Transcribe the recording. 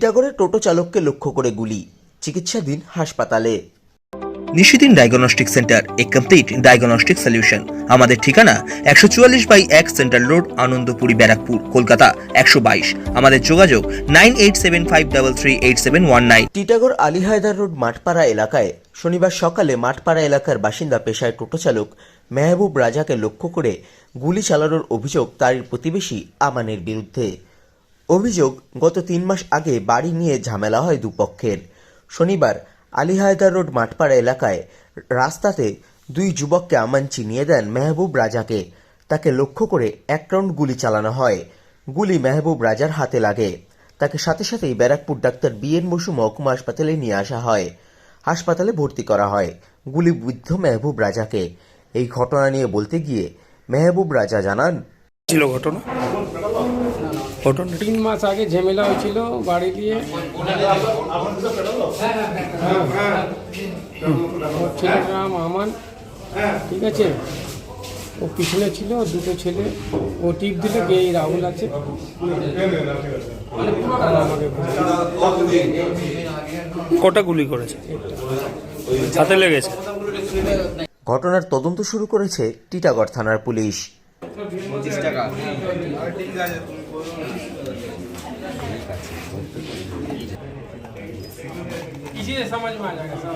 টিটাগড়ের টোটো চালককে লক্ষ্য করে গুলি চিকিৎসাধীন হাসপাতালে। নিশিদিন ডায়াগনস্টিক সেন্টার এ কমপ্লিট ডায়াগনস্টিক সলিউশন। আমাদের ঠিকানা একশো চুয়াল্লিশ বাই এক সেন্ট্রাল রোড আনন্দপুরি ব্যারাকপুর কলকাতা একশো বাইশ। আমাদের যোগাযোগ nine eight seven five double three eight seven one nine. Titagarh Ali Haidar road Mathpara এলাকায়। শনিবার সকালে মাঠপাড়া এলাকার বাসিন্দা পেশায় টোটো চালক মেহবুব রাজাকে লক্ষ্য করে গুলি চালানোর অভিযোগ তার প্রতিবেশী আমানের বিরুদ্ধে। অভিযোগ, গত তিন মাস আগে বাড়ি নিয়ে ঝামেলা হয় দুপক্ষের। শনিবার আলী হায়দার রোড মাঠপাড়া এলাকায় রাস্তাতে দুই যুবককে আমান চিনিয়ে দেন মেহবুব রাজাকে। তাকে লক্ষ্য করে এক রাউন্ড গুলি চালানো হয়। গুলি মেহবুব রাজার হাতে লাগে। তাকে সাথে সাথেই Barrackpore doctor B N Basu মহকুমা হাসপাতালে নিয়ে আসা হয়। হাসপাতালে ভর্তি করা হয়। গুলি গুলিবিদ্ধ মেহবুব রাজাকে। এই ঘটনা নিয়ে বলতে গিয়ে মেহবুব রাজা জানান ছিল ঘটনা। ঘটনা তিন মাস আগে ঝামেলা হয়েছিল বাড়ি দিয়ে। ওর ছেলের নাম আমান। ঠিক আছে? ও পিছনে ছিল দুটো ছেলে। ও টিপ দিল কে এই রাহুল আছে। আর কটা গুলি করেছে? হাতে লেগেছে? ঘটনার তদন্ত শুরু করেছে টিটাগড় থানার পুলিশ। इसी से समझ में आ जाएगा सब